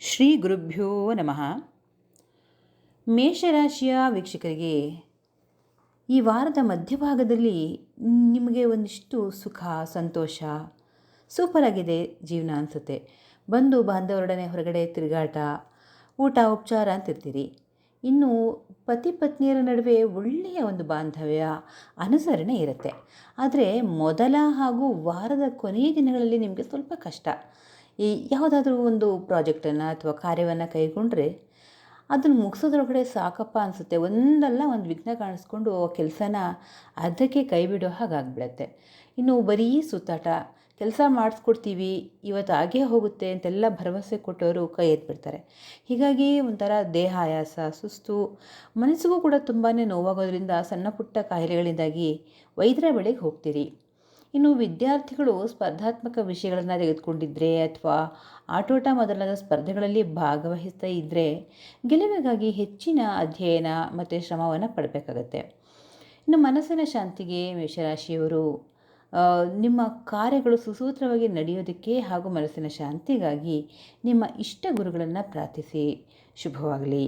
ಶ್ರೀ ಗುರುಭ್ಯೋ ನಮಃ. ಮೇಷರಾಶಿಯ ವೀಕ್ಷಕರಿಗೆ, ಈ ವಾರದ ಮಧ್ಯಭಾಗದಲ್ಲಿ ನಿಮಗೆ ಒಂದಿಷ್ಟು ಸುಖ, ಸಂತೋಷ ಸೂಪರಾಗಿದೆ ಜೀವನ ಅನಿಸುತ್ತೆ. ಬಂಧು ಬಾಂಧವರೊಡನೆ ಹೊರಗಡೆ ತಿರುಗಾಟ, ಊಟ, ಉಪಚಾರ ಅಂತಿರ್ತೀರಿ. ಇನ್ನು ಪತಿ ಪತ್ನಿಯರ ನಡುವೆ ಒಳ್ಳೆಯ ಒಂದು ಬಾಂಧವ್ಯ ಅನುಸರಣೆ ಇರುತ್ತೆ. ಆದರೆ ಮೊದಲ ಹಾಗೂ ವಾರದ ಕೊನೆಯ ದಿನಗಳಲ್ಲಿ ನಿಮಗೆ ಸ್ವಲ್ಪ ಕಷ್ಟ. ಈ ಯಾವುದಾದ್ರೂ ಒಂದು ಪ್ರಾಜೆಕ್ಟನ್ನು ಅಥವಾ ಕಾರ್ಯವನ್ನು ಕೈಗೊಂಡ್ರೆ ಅದನ್ನು ಮುಗಿಸೋದ್ರೊಳಗಡೆ ಸಾಕಪ್ಪ ಅನಿಸುತ್ತೆ. ಒಂದಲ್ಲ ಒಂದು ವಿಘ್ನ ಕಾಣಿಸ್ಕೊಂಡು ಕೆಲಸನ ಅರ್ಧಕ್ಕೆ ಕೈ ಬಿಡೋ ಹಾಗಾಗ್ಬಿಡತ್ತೆ ಇನ್ನು ಬರೀ ಸುತ್ತಾಟ, ಕೆಲಸ ಮಾಡಿಸ್ಕೊಡ್ತೀವಿ, ಇವತ್ತು ಆಗೇ ಹೋಗುತ್ತೆ ಅಂತೆಲ್ಲ ಭರವಸೆ ಕೊಟ್ಟವರು ಕೈ ಎತ್ಬಿಡ್ತಾರೆ. ಹೀಗಾಗಿ ಒಂಥರ ದೇಹ ಆಯಾಸ ಸುಸ್ತು, ಮನಸ್ಸಿಗೂ ಕೂಡ ತುಂಬಾ ನೋವಾಗೋದ್ರಿಂದ ಸಣ್ಣ ಪುಟ್ಟ ಕಾಯಿಲೆಗಳಿಂದಾಗಿ ವೈದ್ಯರ ಬಳಿಗೆ ಹೋಗ್ತೀರಿ. ಇನ್ನು ವಿದ್ಯಾರ್ಥಿಗಳು ಸ್ಪರ್ಧಾತ್ಮಕ ವಿಷಯಗಳನ್ನು ತೆಗೆದುಕೊಂಡಿದ್ದರೆ ಅಥವಾ ಆಟೋಟ ಮೊದಲಾದ ಸ್ಪರ್ಧೆಗಳಲ್ಲಿ ಭಾಗವಹಿಸ್ತಾ ಇದ್ದರೆ ಗೆಲುವಿಗಾಗಿ ಹೆಚ್ಚಿನ ಅಧ್ಯಯನ ಮತ್ತು ಶ್ರಮವನ್ನು ಪಡಬೇಕಾಗತ್ತೆ. ಇನ್ನು ಮನಸ್ಸಿನ ಶಾಂತಿಗೆ ಮೇಷರಾಶಿಯವರು ನಿಮ್ಮ ಕಾರ್ಯಗಳು ಸುಸೂತ್ರವಾಗಿ ನಡೆಯೋದಕ್ಕೆ ಹಾಗೂ ಮನಸ್ಸಿನ ಶಾಂತಿಗಾಗಿ ನಿಮ್ಮ ಇಷ್ಟ ಗುರುಗಳನ್ನು ಪ್ರಾರ್ಥಿಸಿ. ಶುಭವಾಗಲಿ.